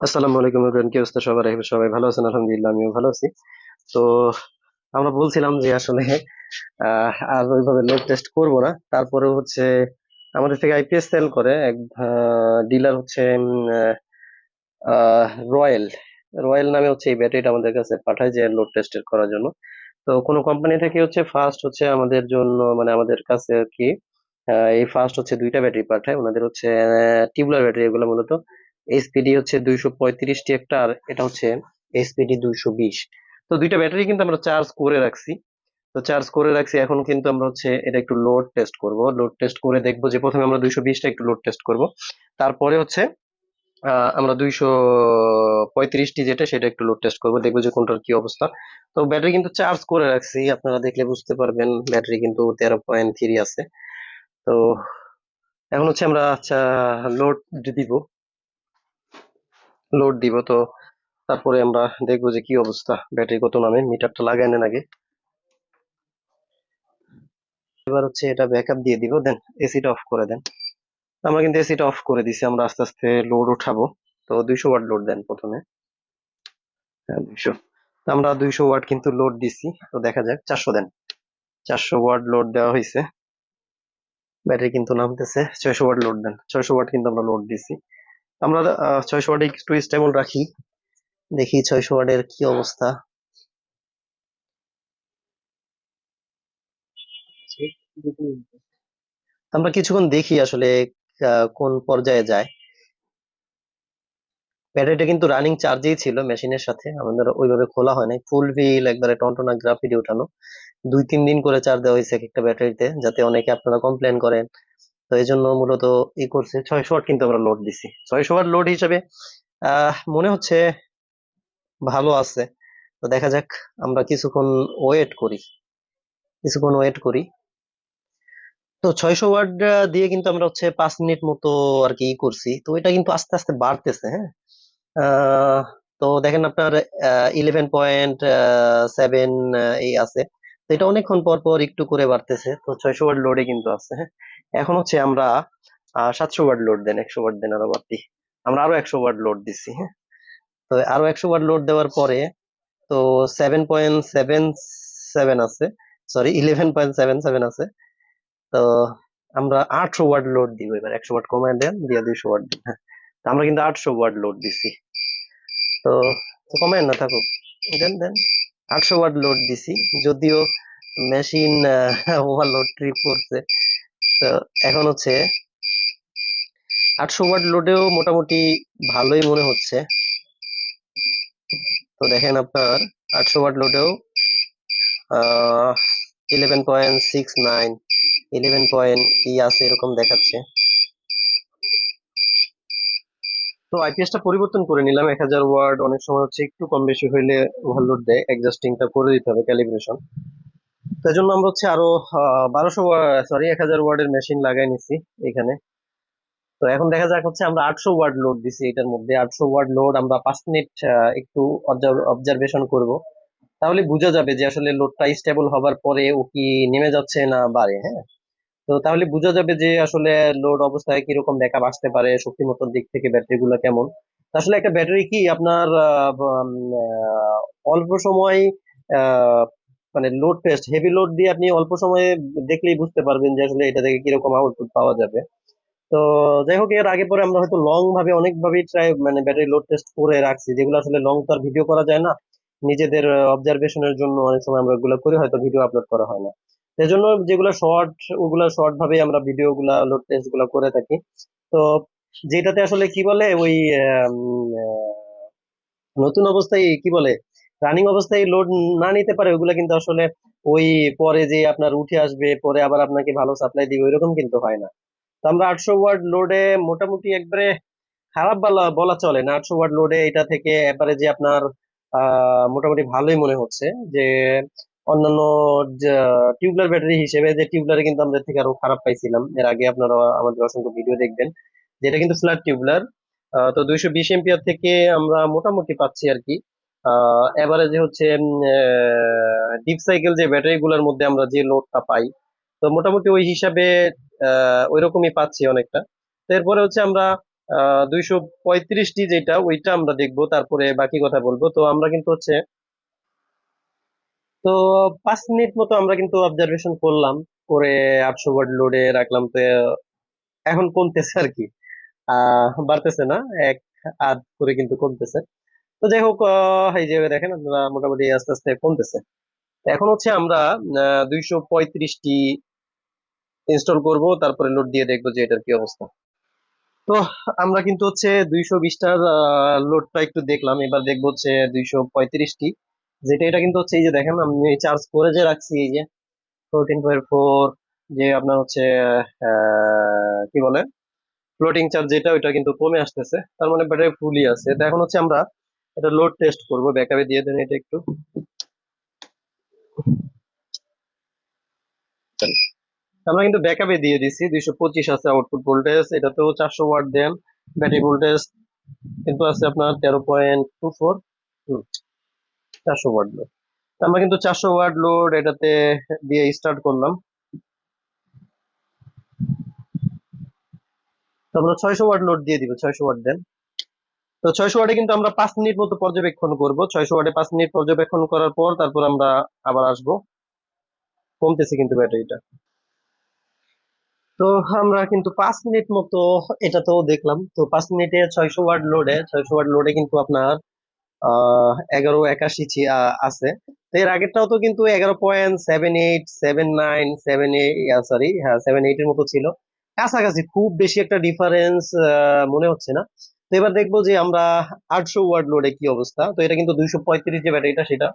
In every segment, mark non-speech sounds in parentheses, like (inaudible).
আসসালামু আলাইকুম এভরিওয়ান কি অবস্থা সবার? সবাই ভালো আছেন, আলহামদুলিল্লাহ, আমিও ভালো আছি। তো আমরা বলছিলাম যে আসলে আর ওইভাবে লোড টেস্ট করব না। তারপরে হচ্ছে আমাদের থেকে আইপিএস সেল করে এক ডিলার হচ্ছে রয়্যাল রয়্যাল নামে হচ্ছে এই ব্যাটারিটা আমাদের কাছে পাঠায় যে লোড টেস্ট করার জন্য। তো কোনো কোম্পানি থেকে হচ্ছে ফার্স্ট হচ্ছে আমাদের জন্য মানে আমাদের কাছে আর কি এই ফার্স্ট হচ্ছে দুইটা ব্যাটারি পাঠায়। ওনাদের হচ্ছে টিউবলার ব্যাটারি এগুলো মূলত। এইচপিডি হচ্ছে দুইশো পঁয়ত্রিশটি একটা আর এটা হচ্ছে এইচপিডি দুইশো বিশ। তো দুইটা ব্যাটারি কিন্তু আমরা চার্জ করে রাখছি। তো চার্জ করে রাখছি, এখন কিন্তু আমরা হচ্ছে এটা একটু লোড টেস্ট করব। লোড টেস্ট করে দেখব যে প্রথমে আমরা দুইশো বিশটা একটু লোড টেস্ট করব। তারপরে হচ্ছে আমরা দুইশো পঁয়ত্রিশটি যেটা সেটা একটু লোড টেস্ট করব, দেখব যে কোনটার কি অবস্থা। তো ব্যাটারি কিন্তু চার্জ করে রাখছি, আপনারা দেখলে বুঝতে পারবেন, ব্যাটারি কিন্তু তেরো পয়েন্ট থ্রি আছে। তো এখন হচ্ছে আমরা আচ্ছা লোড দিব। লোড দিব, তো তারপরে আমরা দেখব যে কি অবস্থা। ব্যাটারি কত নামে? মিটারটা লাগাই নেন আগে। এবার হচ্ছে এটা ব্যাকআপ দিয়ে দিব, দেন এসিটা অফ করে দেন। আমরা কিন্তু এসিটা অফ করে দিছি, আমরা আস্তে আস্তে লোড উঠাবো তো দুইশো ওয়াট লোড দেন প্রথমে। হ্যাঁ আমরা দুইশো ওয়াট কিন্তু লোড দিছি, তো দেখা যাক, চারশো দেন। চারশো ওয়াট লোড দেওয়া হয়েছে। ব্যাটারি কিন্তু নামতেছে, ছয়শো ওয়াট লোড দেন। ছয়শো ওয়াট কিন্তু আমরা লোড দিছি। আমরা ছয়শো ওয়াটে একটু স্টেবল রাখি। দেখি ছয়শো ওয়াটের কি অবস্থা। আমরা কিছুক্ষণ দেখি আসলে কোন পর্যায়ে যায়। ব্যাটারিটা কিন্তু রানিং চার্জেই ছিল মেশিনের সাথে। আমাদের ওইভাবে খোলা হয় নাই। ফুল হুইল একবারে টনটনা গ্রাফিটি উঠানো দুই তিন দিন করে চার্জ দেওয়া হয়েছে একটা ব্যাটারিতে যাতে অনেকে আপনারা কমপ্লেন করেন। তো এই জন্য মূলত ই করছে। ছয়শো ওয়াট কিন্তু আমরা লোড দিছি। ছয়শো ওয়াট লোড হিসাবে মনে হচ্ছে ভালো আছে। তো দেখা যাক, আমরা কিছুক্ষণ ওয়েট করি। কিছুক্ষণ ওয়েট করি। তো ছয়শো ওয়াট দিয়ে কিন্তু আমরা হচ্ছে পাঁচ মিনিট মতো আর কি ই করছি। তো এটা কিন্তু আস্তে আস্তে বাড়তেছে হ্যাঁ? তো দেখেন আপনার ইলেভেন পয়েন্ট সেভেন এই আছে। তো এটা অনেকক্ষণ পর পর একটু করে বাড়তেছে। তো ছয়শো ওয়াট লোডে কিন্তু আছে হ্যাঁ? এখন হচ্ছে আমরা সাতশো ওয়াট লোড দেন, একশো ওয়াট দেন আরও বাড়তি। আমরা আরও একশো ওয়াট লোড দিচ্ছি হ্যাঁ? তো আরও একশো ওয়াট লোড দেওয়ার পরে তো সেভেন পয়েন্ট সেভেন সেভেন আছে sorry eleven point seven seven আছে। তো আমরা আটশো ওয়াট লোড দিব এবার, একশো ওয়াট কমায় দেন, দিয়ে দুইশো ওয়াট দিন হ্যাঁ? তো আমরা কিন্তু আটশো ওয়াট লোড দিছি। তো কমায় না, থাকুক। দেন দেন, আটশো ওয়াট লোড দিছি, যদিও মেশিন ওভারলোড ট্রিপ করছে। তো এখন হচ্ছে আটশো ওয়াট লোডেও মোটামুটি ভালোই মনে হচ্ছে। তো দেখেন আপনার আটশো watt লোডেও eleven point six nine eleven point ই আছে এরকম দেখাচ্ছে। তো আইপিএসটা পরিবর্তন করে নিলাম, এক হাজার ওয়ার্ড অনেক সময় হচ্ছে একটু কম বেশি হইলে ওভারলোড দেয় অ্যাডজাস্টিংটা করে দিতে হবে ক্যালিব্রেশন তাই জন্য আমরা হচ্ছে আরও বারোশো সরি এক হাজার ওয়ার্ডের মেশিন লাগাই নিছি এখানে। তো এখন দেখা যাক হচ্ছে আমরা আটশো ওয়ার্ড লোড দিছি এটার মধ্যে। আটশো ওয়ার্ড লোড আমরা পাঁচ মিনিট একটু অবজারভেশন করব। তাহলে বোঝা যাবে যে আসলে লোডটা স্টেবল হবার পরে ও কি নেমে যাচ্ছে না বাড়ে হ্যাঁ? তো তাহলে বোঝা যাবে যে আসলে লোড অবস্থায় কীরকম ব্যাকআপ আসতে পারে, শক্তিমত্তার দিক থেকে ব্যাটারি গুলো কেমন আসলে একটা ব্যাটারি কি আপনার অল্প সময় মানে লোড টেস্ট হেভি লোড দিয়ে আপনি অল্প সময়ে দেখলেই বুঝতে পারবেন যে আসলে এটা থেকে কীরকম আউটপুট পাওয়া যাবে। তো যাই হোক, এর আগে পরে আমরা হয়তো লং ভাবে অনেক ভাবে ট্রাই মানে ব্যাটারি লোড টেস্ট করে রাখছি। যেগুলো আসলে লং তো আর ভিডিও করা যায় না। নিজেদের অবজারভেশনের জন্য অনেক সময় আমরা ওগুলো করে হয়তো ভিডিও আপলোড করা হয় না। সেজন্য যেগুলো শর্ট ওগুলো শর্ট ভাবে আমরা ভিডিও গুলা লোড টেস্টগুলা করে থাকি। তো যেটাতে আসলে কি বলে, ওই নতুন অবস্থায় কি বলে রানিং অবস্থায় লোড না নিতে পারে, ওগুলা কিন্তু আসলে ওই পরে যে আপনার উঠে আসবে, পরে আবার আপনাকে ভালো সাপ্লাই দিবে, ওইরকম কিন্তু হয় না। তো আমরা আটশো ওয়ার্ড লোডে মোটামুটি একবারে খারাপ বলা বলা চলে না। আটশো ওয়াট লোডে এটা থেকে এবারে যে আপনার মোটামুটি ভালোই মনে হচ্ছে যে অন্যান্য টিউবলার ব্যাটারি হিসেবে যে টিউবলারে কিন্তু আমাদের থেকে আরও খারাপ পাইছিলাম। এর আগে আপনারা আমাদের অসংখ্য ভিডিও দেখবেন, যেটা কিন্তু ফ্ল্যাট টিউবলার তো দুইশো বিশ এম্পিয়ার থেকে আমরা মোটামুটি পাচ্ছি আর কি। আহ এভারেজে হচ্ছে ডিপ সাইকেল যে ব্যাটারি গুলোর মধ্যে আমরা যে লোডটা পাই, তো মোটামুটি ওই হিসাবে ওই রকমই পাচ্ছি অনেকটা। তো এরপরে হচ্ছে আমরা দুইশো পঁয়ত্রিশটি যেটা, ওইটা আমরা দেখব, তারপরে বাকি কথা বলব। তো আমরা কিন্তু হচ্ছে, তো পাঁচ মিনিট মতো আমরা কিন্তু অবজারভেশন করলাম, করে আটশো ওয়ার্ড লোডে রাখলাম, তো এখন কমতেছে আর কি। বাড়তেছে না, এক আধ করে কিন্তু কমতেছে। তো যাই হোক এই যে দেখেন আপনারা মোটামুটি আস্তে আস্তে কমতেছে। এখন হচ্ছে আমরা দুইশো পঁয়ত্রিশটি ইনস্টল করব, তারপরে লোড দিয়ে দেখব যে এটার কি অবস্থা। তো আমরা কিন্তু হচ্ছে দুইশো বিশটার লোডটা একটু দেখলাম, এবার দেখব হচ্ছে দুইশো পঁয়ত্রিশটি। যেটা, এটা কিন্তু হচ্ছে এই যে দেখেন, আমি চার্জ করে যে রাখছি, এই যে ফোরটিন পয়েন্ট ফোর যে আপনার হচ্ছে কি বলে ফ্লোটিং চার্জ যেটা, ওইটা কিন্তু কমে আসতেছে, তার মানে ব্যাটারি ফুলই আছে। তো এখন হচ্ছে আমরা এটা লোড টেস্ট করব ব্যাকআপে দিয়ে দেন এটা একটু। আমরা কিন্তু ব্যাকআপে দিয়ে দিছি, দুইশো পঁচিশ আছে আউটপুট ভোল্টেজ এটা তো চারশো ওয়াট দেন। ব্যাটারি ভোল্টেজ কিন্তু আছে আপনার তেরো পয়েন্ট টু ফোর চারশো ওয়াট লোড আমরা কিন্তু চারশো ওয়াট লোড এটাতে দিয়ে স্টার্ট করলাম। আমরা ছয়শো ওয়াট লোড দিয়ে দিব, ছয়শো ওয়াট দেন। তো ছয়শো ওয়াটে কিন্তু আমরা পাঁচ মিনিট মতো পর্যবেক্ষণ করব। ছয়শো ওয়াটে পাঁচ মিনিট পর্যবেক্ষণ করার পর তারপর আমরা আবার আসব। কমতেছে কিন্তু ব্যাটারিটা। তো আমরা কিন্তু পাঁচ মিনিট মতো এটা তো দেখলাম। তো পাঁচ মিনিটে ছয়শো ওয়াট লোডে ছয়শো ওয়াট লোডে কিন্তু আপনার, আহ, এগারো একাশি আছে। তো এর আগেরটাও তো কিন্তু এগারো point seven eight seven nine seven eight sorry হ্যাঁ সেভেন এইট এর মতো ছিল। কাছাকাছি, খুব বেশি একটা ডিফারেন্স মনে হচ্ছে না। তো এবার দেখব যে আমরা আটশো ওয়ার্ড লোডে কি অবস্থা। তো এটা কিন্তু দুইশো পঁয়ত্রিশ যে ব্যাটারিটা সেটা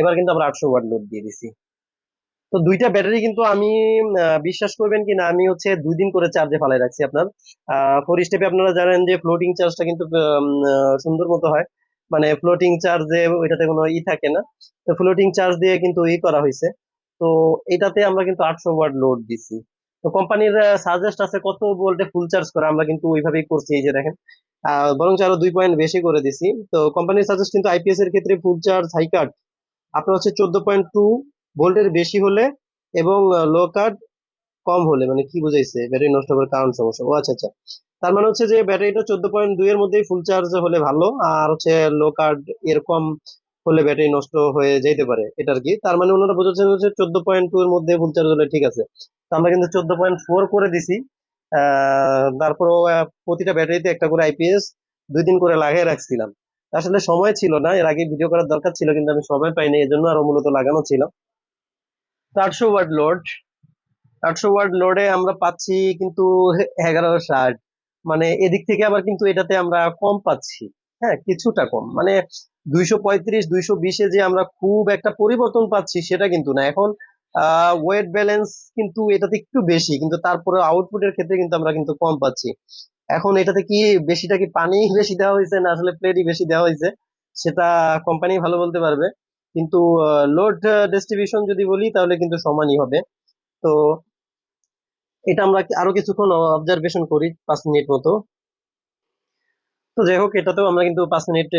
এবার কিন্তু আমরা আটশো ওয়ার্ড লোড দিয়ে দিছি। তো দুইটা ব্যাটারি কিন্তু আমি বিশ্বাস করবেন কিনা, আমি হচ্ছে দুই দিন করে চার্জে ফালাই রাখছি আপনার। ফোর স্টেপে আপনারা জানেন যে ফ্লোটিং চার্জটা কিন্তু সুন্দর মতো হয়। মানে ফ্লোটিং চার্জে ওইটাতে কোনো ই থাকে না। তো ফ্লোটিং চার্জ দিয়ে কিন্তু ই করা হয়েছে তো এটাতে আমরা কিন্তু আটশো ওয়াট লোড দিছি। তো কোম্পানির সাজেস্ট আছে কত ভোল্টে ফুল চার্জ করা, আমরা কিন্তু ওইভাবেই করছি, এই যে দেখেন। বরং আরও দুই পয়েন্ট বেশি করে দিছি। তো কোম্পানির সাজেস্ট কিন্তু আইপিএস এর ক্ষেত্রে ফুল চার্জ হাই কাট আপনার হচ্ছে চোদ্দ পয়েন্ট টু ভোল্টের বেশি হলে এবং লো কাট কম হলে মানে কি বুঝাইছে? ব্যাটারি নষ্ট করার কারণ, সমস্যা। ও আচ্ছা আচ্ছা। তার মানে হচ্ছে যে ব্যাটারিটা চোদ্দ পয়েন্ট দুই এর মধ্যেই ফুল চার্জ হলে ভালো, আর হচ্ছে লো কার্ড এরকম হলে ব্যাটারি নষ্ট হয়ে যেতে পারে এটা আর কি? তার মানে ওনারা বোঝাচ্ছেন হচ্ছে চোদ্দ পয়েন্ট টু এর মধ্যে ভুল চার্জ হলে ঠিক আছে। তো আমরা কিন্তু চোদ্দ পয়েন্ট ফোর করে দিছি তারপরও প্রতিটা ব্যাটারিতে একটা করে আইপিএস দুই দিন করে লাগিয়ে রাখছিলাম। আসলে সময় ছিল না, এর আগে ভিডিও করার দরকার ছিল, কিন্তু আমি সময় পাইনি এই জন্য আরও মূলত লাগানো ছিল। আটশো ওয়ার্ড লোড আটশো ওয়ার্ড লোডে আমরা পাচ্ছি কিন্তু এগারো ষাট। মানে এদিক থেকে আবার কিন্তু এটাতে আমরা কম পাচ্ছি। হ্যাঁ কিছুটা কম। মানে দুইশো পঁয়ত্রিশ, দুইশো বিশে যে আমরা খুব একটা পরিবর্তন পাচ্ছি সেটা কিন্তু না। এখন ওয়েট ব্যালেন্স কিন্তু এটাতে একটু বেশি, কিন্তু তারপরে আউটপুটের ক্ষেত্রে কিন্তু আমরা কিন্তু কম পাচ্ছি। এখন এটাতে কি বেশিটা কি পানি (laughs) বেশি দেওয়া হয়েছে না আসলে প্লেটই বেশি দেওয়া হয়েছে, সেটা কোম্পানি ভালো বলতে পারবে। কিন্তু লোড ডিস্ট্রিবিউশন যদি বলি তাহলে কিন্তু সমানই হবে। তো, এটা আমরা আরও কিছুক্ষণ অবজারভেশন করি, পাঁচ মিনিট মতো। তো যাই হোক, এটাতেও আমরা কিন্তু পাঁচ মিনিট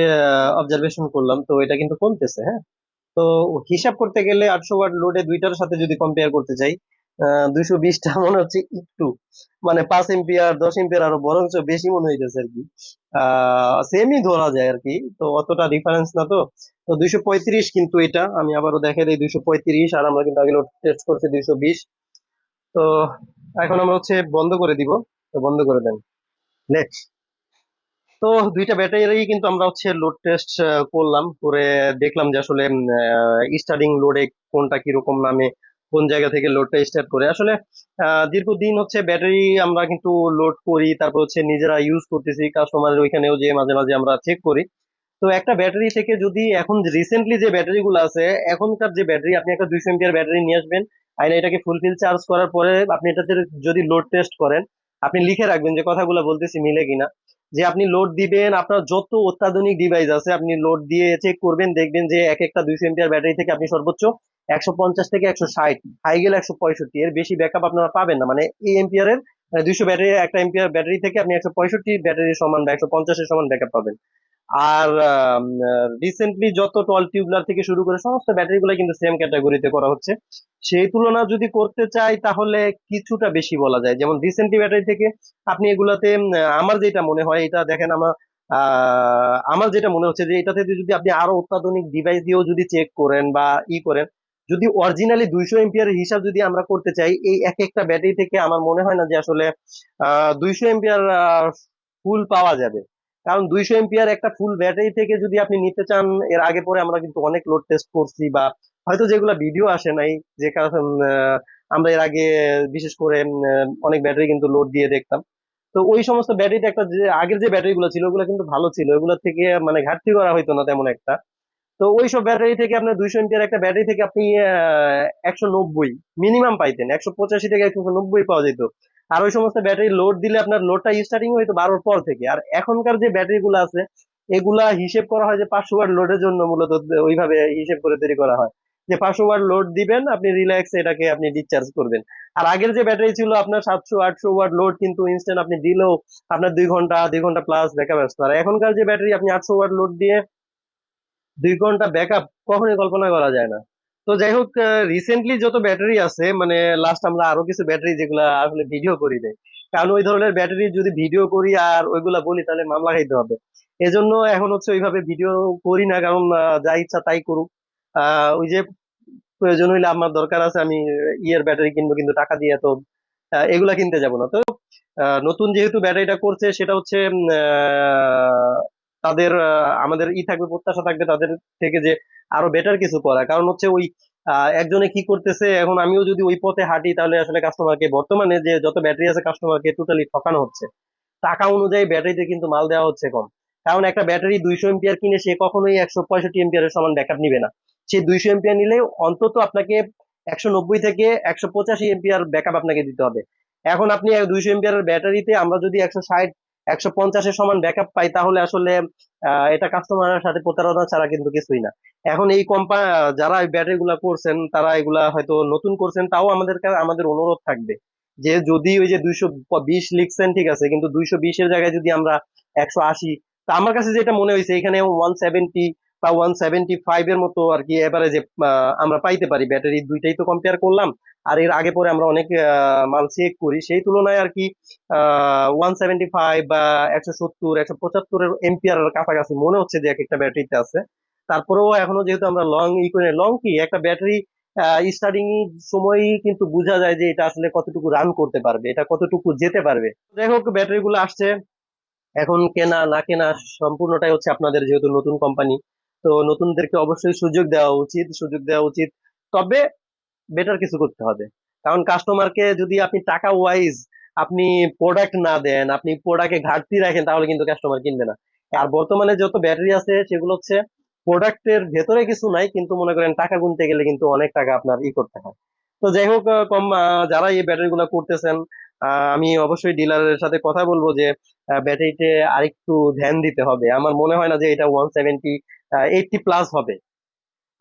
অবজারভেশন করলাম। তো এটা কিন্তু কমতেছে হ্যাঁ? তো হিসাব করতে গেলে আটশো ওয়াট লোডে দুইটার সাথে যদি কম্পেয়ার করতে চাই দুইশো বিশটা (laughs) মনে হচ্ছে একটু। মানে পাঁচ এম্পিয়ার দশ এম্পিয়ার আরও বরঞ্চ বেশি মনে হইতেছে আর কি। সেমই ধরা যায় আর কি। তো অতটা ডিফারেন্স না তো। তো দুইশো পঁয়ত্রিশ কিন্তু এটা। আমি আবারও দেখে দিই, দুইশো পঁয়ত্রিশ, আর আমরা কিন্তু আগে টেস্ট করছি দুইশো বিশ। তো এখন আমরা হচ্ছে বন্ধ করে দিব। তো বন্ধ করে দেন। নেক্সট তো দুইটা ব্যাটারি কিন্তু আমরা হচ্ছে লোড টেস্ট করলাম। করে দেখলাম যে আসলে স্টার্টিং লোডে কোনটা কীরকম নামে, কোন জায়গা থেকে লোডটা স্টার্ট করে। আসলে দীর্ঘদিন হচ্ছে ব্যাটারি আমরা কিন্তু লোড করি, তারপর হচ্ছে নিজেরা ইউজ করতেছি কাস্টমারের ওইখানেও যে মাঝে মাঝে আমরা চেক করি। তো একটা ব্যাটারি থেকে যদি এখন রিসেন্টলি যে ব্যাটারি গুলো আছে, এখনকার যে ব্যাটারি, আপনি একটা দুইশো এমপিয়ার ব্যাটারি নিয়ে আসবেন আইনা এটাকে ফুলফিল চার্জ করার পরে আপনি এটাতে যদি লোড টেস্ট করেন, আপনি লিখে রাখবেন যে কথাগুলো বলতেছি মিলে কিনা। যে আপনি লোড দিবেন, আপনার যত অত্যাধুনিক ডিভাইস আছে, আপনি লোড দিয়ে চেক করবেন, দেখবেন যে এক একটা দুইশো এমপিয়ার ব্যাটারি থেকে আপনি সর্বোচ্চ একশো পঞ্চাশ থেকে একশো ষাট হাই গেলে একশো পঁয়ষট্টি, এর বেশি ব্যাকআপ আপনারা পাবেন না। মানে এই এম্পিয়ারের দুইশো ব্যাটারি একটা এম্পিয়ার ব্যাটারি থেকে আপনি একশো পঁয়ষট্টি ব্যাটারির সমান বা একশো পঞ্চাশের সমান ব্যাকআপ পাবেন। আর রিসেন্টলি যত টল টিউবলার থেকে শুরু করে সমস্ত ব্যাটারিগুলো কিন্তু সেম ক্যাটাগরিতে করা হচ্ছে। সেই তুলনা যদি করতে চাই তাহলে কিছুটা বেশি বলা যায়। যেমন রিসেন্টলি ব্যাটারি থেকে আপনি এগুলাতে আমার যেটা মনে হয়, এটা দেখেন আমার আমার যেটা মনে হচ্ছে যে এটাতে যদি আপনি আরও অত্যাধুনিক ডিভাইস দিয়েও যদি চেক করেন বা ই করেন, যদি অরিজিনালি দুইশো এম্পিয়ারের হিসাব যদি আমরা করতে চাই, এই এক একটা ব্যাটারি থেকে আমার মনে হয় না যে আসলে দুইশো এম্পিয়ার ফুল পাওয়া যাবে। কারণ দুইশো এম্পিয়ার একটা ফুল ব্যাটারি থেকে যদি আপনি নিতে চান, এর আগে পরে আমরা কিন্তু অনেক লোড টেস্ট করছি বা হয়তো যেগুলো ভিডিও আসে নাই, যে কারণ আমরা এর আগে বিশেষ করে অনেক ব্যাটারি কিন্তু লোড দিয়ে দেখতাম। তো ওই সমস্ত ব্যাটারিতে একটা যে, আগের যে ব্যাটারি গুলো ছিল, ওগুলো কিন্তু ভালো ছিল। ওগুলো থেকে মানে ঘাটতি করা হইতো না তেমন একটা। তো ওই সব ব্যাটারি থেকে আপনার দুইশো এমপিয়ার একটা ব্যাটারি থেকে আপনি একশো নব্বই মিনিমাম পাইতেন। একশো পঁচাশি থেকে একশো নব্বই পাওয়া যেত। আর ওই সমস্ত ব্যাটারি লোড দিলে আপনার লোডটা স্টার্টিং হইতো বারোর পর থেকে। আর এখনকার যে ব্যাটারি গুলো আছে, এগুলা হিসেব করা হয় যে পাঁচশো ওয়াট লোডের জন্য মূলত ওইভাবে হিসেব করে তৈরি করা হয়। যে পাঁচশো ওয়াট লোড দিবেন, আপনি রিল্যাক্স এটাকে আপনি ডিসচার্জ করবেন। আর আগের যে ব্যাটারি ছিল আপনার সাতশো, আটশো ওয়াট লোড কিন্তু ইনস্ট্যান্ট আপনি দিলেও আপনার দুই ঘণ্টা দুই ঘণ্টা প্লাস ব্যাকআপ আসতো। আর এখনকার যে ব্যাটারি, আপনি আটশো ওয়াট লোড দিয়ে দুই ঘণ্টা ব্যাকআপ কখনোই কল্পনা করা যায় না। তো যাই হোক রিসেন্টলি যত ব্যাটারি আছে মানে লাস্ট আমরা আরও কিছু ব্যাটারি যেগুলা আসলে ভিডিও করি দেয় কারণ ওই ধরনের ব্যাটারি যদি ভিডিও করি আর ওইগুলা বলি, তাহলে মামলা খাইতে হবে। এজন্য এখন হচ্ছে ওইভাবে ভিডিও করি না, কারণ যা ইচ্ছা তাই করুক। ওই যে প্রয়োজন হইলে আমার দরকার আছে, আমি ইয়ের ব্যাটারি কিনবো, কিন্তু টাকা দিয়ে তো এগুলা কিনতে যাব না। তো নতুন যেহেতু ব্যাটারিটা করছে, সেটা হচ্ছে তাদের আমাদের ই থাকবে, প্রত্যাশা থাকবে তাদের থেকে যে আরও বেটার কিছু করা কারণ হচ্ছে ওই একজনে কি করতেছে, এখন আমিও যদি ওই পথে হাঁটি, তাহলে আসলে কাস্টমারকে বর্তমানে যে যত ব্যাটারি আছে কাস্টমারকে টোটালি ঠকানো হচ্ছে। টাকা অনুযায়ী ব্যাটারিতে কিন্তু মাল দেওয়া হচ্ছে কম। কারণ একটা ব্যাটারি দুইশো এম্পিয়ার কিনে সে কখনোই একশো পঁয়ষট্টি এম্পিয়ারের সমান ব্যাকআপ নিবে না। সে দুইশো এম্পিয়ার নিলে অন্তত আপনাকে একশো নব্বই থেকে একশো পঁচাশি এম্পিয়ার ব্যাকআপ আপনাকে দিতে হবে। এখন আপনি দুইশো এম্পিয়ারের ব্যাটারিতে আমরা যদি একশো ষাট একশো পঞ্চাশের সমান ব্যাকআপ পাই, তাহলে আসলে এটা কাস্টমারের সাথে প্রতারণা ছাড়া কিন্তু কিছুই না। এখন এই কোম্পানি যারা ব্যাটারি গুলা করছেন, তারা এগুলা হয়তো নতুন করছেন, তাও আমাদের আমাদের অনুরোধ থাকবে যে যদি ওই যে দুইশো বিশ লিখছেন, ঠিক আছে, কিন্তু দুইশো বিশের জায়গায় যদি আমরা একশো আশি, তা আমার কাছে যেটা মনে হয়েছে, এখানে ওয়ান সেভেন্টি বা ওয়ান সেভেন্টি ফাইভ এর মতো আর কি এভারেজে আমরা পাইতে পারি। ব্যাটারি দুইটাই তো কম্পেয়ার করলাম। আর এর আগে পরে আমরা অনেক মাল চেক করি। সেই তুলনায় আর কি ওয়ান সেভেন্টি ফাইভ বা একশো সত্তর, একশো পঁচাত্তরের এম্পিয়ার কাছাকাছি মনে হচ্ছে যে এক একটা ব্যাটারিতে আছে। তারপরেও এখনও যেহেতু আমরা লং ই করে লং কি, একটা ব্যাটারি স্টার্টিং সময়ই কিন্তু বোঝা যায় যে এটা আসলে কতটুকু রান করতে পারবে, এটা কতটুকু যেতে পারবে। যাই হোক ব্যাটারি গুলো আসছে। এখন কেনা, না কেনা, সম্পূর্ণটাই হচ্ছে আপনাদের যেহেতু নতুন কোম্পানি তো নতুনদেরকে অবশ্যই সুযোগ দেওয়া উচিত, সুযোগ দেওয়া উচিত। তবে বেটার কিছু করতে হবে। কারণ কাস্টমারকে যদি আপনি টাকা ওয়াইজ আপনি প্রোডাক্ট না দেন, আপনি প্রোডাক্টে ঘাটতি রাখেন, তাহলে কিন্তু কাস্টমার কিনবে না। আর বর্তমানে যত ব্যাটারি আছে, সেগুলো হচ্ছে প্রোডাক্টের ভেতরে কিছু নাই, কিন্তু মনে করেন টাকা গুনতে গেলে কিন্তু অনেক টাকা আপনার ই করতে হয়। তো যাই হোক কম যারা এই ব্যাটারি গুলো করতেছেন আমি অবশ্যই ডিলারের সাথে কথা বলব যে ব্যাটারিতে আরেকটু ধ্যান দিতে হবে। আমার মনে হয় না যে এটা ওয়ান সেভেন্টি এইটটি প্লাস হবে।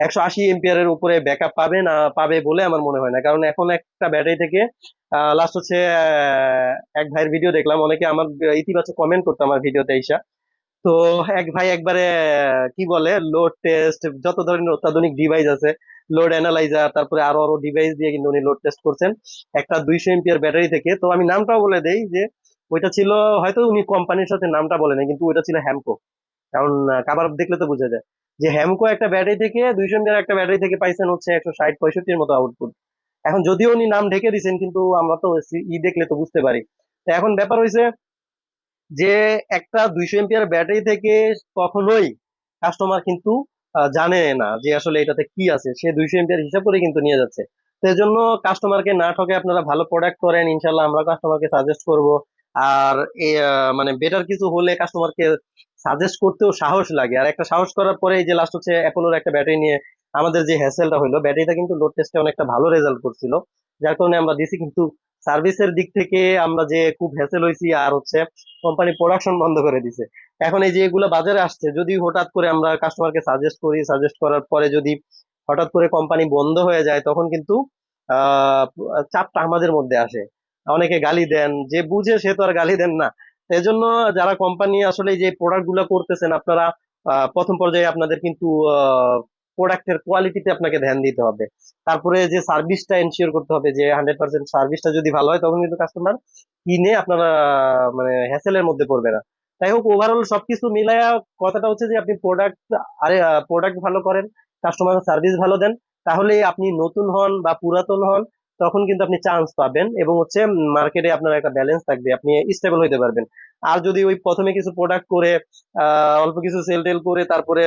একশো আশি এম্পিয়ারের উপরে ব্যাকআপ পাবে না, পাবে বলে আমার মনে হয় না। কারণ এখন একটা ব্যাটারি থেকে লাস্ট হচ্ছে এক ভাইয়ের ভিডিও দেখলাম। অনেকে আমার ইতিবাচক কমেন্ট করতো আমার ভিডিওতে এসা। তো এক ভাই একবারে কি বলে লোড টেস্ট যত ধরনের অত্যাধুনিক ডিভাইস আছে লোড অ্যানালাইজার তারপরে আরও আরও ডিভাইস দিয়ে কিন্তু উনি লোড টেস্ট করছেন। একটা দুইশো এম্পিয়ার ব্যাটারি থেকে। তো আমি নামটাও বলে দেই যে, ওইটা ছিল, হয়তো উনি কোম্পানির সাথে নামটা বলে নাই, কিন্তু ওইটা ছিল হ্যামকো কারণ কাবার দেখলে তো বোঝা যায়। যে হ্যামকো একটা ব্যাটারি থেকে দুইশো এম্পিয়ার একটা ব্যাটারি থেকে পাইছেন হচ্ছে একশো ষাট, পঁয়ষট্টির মতো আউটপুট এখন যদিও উনি নাম ঢেকে দিয়েছেন কিন্তু আমরা তো ই দেখলে তো বুঝতে পারি। তো এখন ব্যাপার হয়েছে যে একটা দুইশো এম্পিয়ার ব্যাটারি থেকে কখনোই কাস্টমার কিন্তু জানে না যে আসলে এটাতে কি আছে। সে দুইশো এম্পিয়ার হিসাব করে কিন্তু নিয়ে যাচ্ছে। এই জন্য কাস্টমারকে না ঠকে আপনারা ভালো প্রোডাক্ট করেন ইনশাল্লাহ আমরা কাস্টমারকে সাজেস্ট করব। আর মানে বেটার কিছু হলে কাস্টমারকে সাজেস্ট করতেও সাহস লাগে। আর একটা সাহস করার পরে এই যে লাস্ট হচ্ছে অ্যাপোলোর একটা ব্যাটারি নিয়ে আমাদের যে হ্যাসেলটা হলো ব্যাটারিটা কিন্তু লোড টেস্টে অনেকটা ভালো রেজাল্ট করছিল। যার কারণে আমরা দিছি কিন্তু সার্ভিসের দিক থেকে আমরা যে খুব হ্যাসেল হয়েছি আর হচ্ছে কোম্পানি প্রোডাকশন বন্ধ করে দিছে। এখন এই যে এগুলো বাজারে আসছে, যদি হঠাৎ করে আমরা কাস্টমারকে সাজেস্ট করি সাজেস্ট করার পরে যদি হঠাৎ করে কোম্পানি বন্ধ হয়ে যায়, তখন কিন্তু চাপটা আমাদের মধ্যে আসে। অনেকে গালি দেন, যে বুঝে সে তো আর গালি দেন না। এই জন্য যারা কোম্পানি আসলে যে প্রোডাক্টগুলো করতেছেন, আপনারা প্রথম পর্যায়ে আপনাদের কিন্তু প্রোডাক্টের কোয়ালিটিতে আপনাকে ধ্যান দিতে হবে। তারপরে যে সার্ভিসটা এনশিওর করতে হবে যে হান্ড্রেড পার্সেন্ট সার্ভিসটা যদি ভালো হয়, তখন কিন্তু কাস্টমার কিনে আপনারা মানে হ্যাসেলের মধ্যে পড়বে না। যাই হোক ওভারঅল সবকিছু মিলায়া কথাটা হচ্ছে যে আপনি প্রোডাক্ট আরে প্রোডাক্ট ভালো করেন কাস্টমার সার্ভিস ভালো দেন, তাহলে আপনি নতুন হন বা পুরাতন হন তখন কিন্তু আপনি চান্স পাবেন এবং হচ্ছে মার্কেটে আপনার একটা ব্যালেন্স থাকবে, আপনি স্টেবল হইতে পারবেন। আর যদি ওই প্রথমে কিছু প্রোডাক্ট করে অল্প কিছু সেল টেল করে তারপরে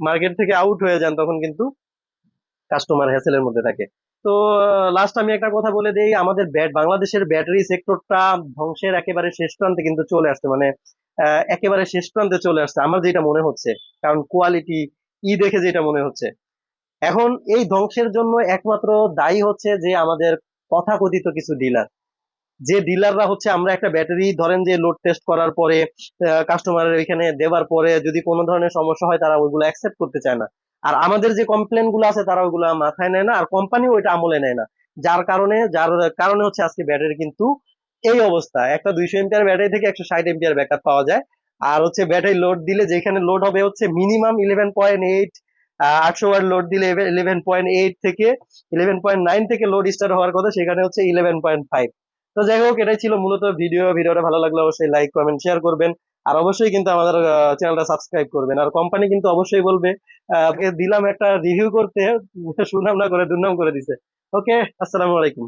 মার্কেট থেকে আউট হয়ে যান, তখন কিন্তু কাস্টমার হ্যাসেলের মধ্যে থাকে। তো লাস্ট আমি একটা কথা বলে দিই, আমাদের ব্যাট বাংলাদেশের ব্যাটারি সেক্টরটা ধ্বংসের একেবারে শেষ প্রান্তে কিন্তু চলে আসছে মানে একেবারে শেষ প্রান্তে চলে আসছে, আমার যেটা মনে হচ্ছে। কারণ কোয়ালিটি ই দেখে যেটা মনে হচ্ছে। এখন এই ধ্বংসের জন্য একমাত্র দায়ী হচ্ছে যে আমাদের কথা কথিত কিছু ডিলার যে ডিলাররা হচ্ছে আমরা একটা ব্যাটারি ধরেন যে লোড টেস্ট করার পরে কাস্টমারের ওইখানে দেওয়ার পরে যদি কোনো ধরনের সমস্যা হয় তারা ওইগুলো অ্যাকসেপ্ট করতে চায় না। আর আমাদের যে কমপ্লেনগুলো আছে তারা ওইগুলো মাথায় নেয় না আর কোম্পানিও ওইটা আমলে নেয় না। যার কারণে যার কারণে হচ্ছে আজকে ব্যাটারি কিন্তু এই অবস্থা। একটা দুইশো এমপিআর ব্যাটারি থেকে একশো ষাট এমপিআর ব্যাকআপ পাওয়া যায়। আর হচ্ছে ব্যাটারি লোড দিলে যেখানে লোড হবে হচ্ছে মিনিমাম ইলেভেন পয়েন্ট এইট আটশো ওয়ার লোড দিলে ইলেভেন পয়েন্ট এইট থেকে ইলেভেন পয়েন্ট নাইন থেকে লোড স্টার্ট হওয়ার কথা, সেখানে হচ্ছে ইলেভেন পয়েন্ট ফাইভ তো যাই হোক, এটাই ছিল মূলত ভিডিও ভিডিওটা ভালো লাগলে অবশ্যই লাইক কমেন্ট শেয়ার করবেন। আর অবশ্যই কিন্তু আমাদের চ্যানেলটা সাবস্ক্রাইব করবেন। আর কোম্পানি কিন্তু অবশ্যই বলবে দিলাম একটা রিভিউ করতে, সুনাম না করে দুর্নাম করে দিছে। ওকে আসসালামু আলাইকুম।